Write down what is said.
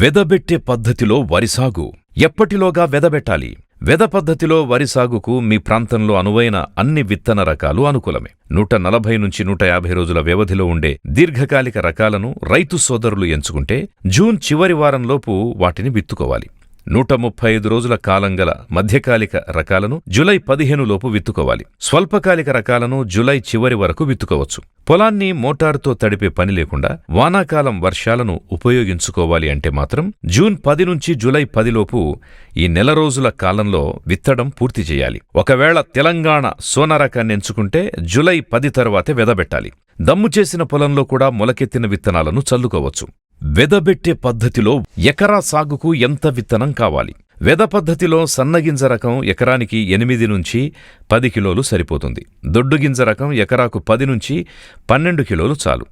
వెదబెట్టే పద్ధతిలో వరి సాగు. ఎప్పటిలోగా వెదబెట్టాలి? వెద పద్ధతిలో వరి సాగుకు మీ ప్రాంతంలో అనువైన అన్ని విత్తన రకాలు అనుకూలమే. నూట నలభై నుంచి నూట యాభై రోజుల వ్యవధిలో ఉండే దీర్ఘకాలిక రకాలను రైతు సోదరులు ఎంచుకుంటే జూన్ చివరి వారంలోపు వాటిని విత్తుకోవాలి. నూట ముప్పై ఐదు రోజుల కాలం గల మధ్యకాలిక రకాలను జులై పదిహేను లోపు విత్తుకోవాలి. స్వల్పకాలిక రకాలను జులై చివరి వరకు విత్తుకోవచ్చు. పొలాన్ని మోటారుతో తడిపే పని లేకుండా వానాకాలం వర్షాలను ఉపయోగించుకోవాలి అంటే మాత్రం జూన్ పది నుంచి జులై పదిలోపు ఈ నెల రోజుల కాలంలో విత్తడం పూర్తి చేయాలి. ఒకవేళ తెలంగాణ సోనా రకాన్ని ఎంచుకుంటే జులై పది తరువాతే వెదబెట్టాలి. దమ్ము చేసిన పొలంలో కూడా మొలకెత్తిన విత్తనాలను చల్లుకోవచ్చు. వెదబెట్టే పద్ధతిలో ఎకరా సాగుకు ఎంత విత్తనం కావాలి? వెద పద్ధతిలో సన్నగింజ రకం ఎకరానికి ఎనిమిది నుంచి పది కిలోలు సరిపోతుంది. దొడ్డుగింజ రకం ఎకరాకు పది నుంచి పన్నెండు కిలోలు చాలు.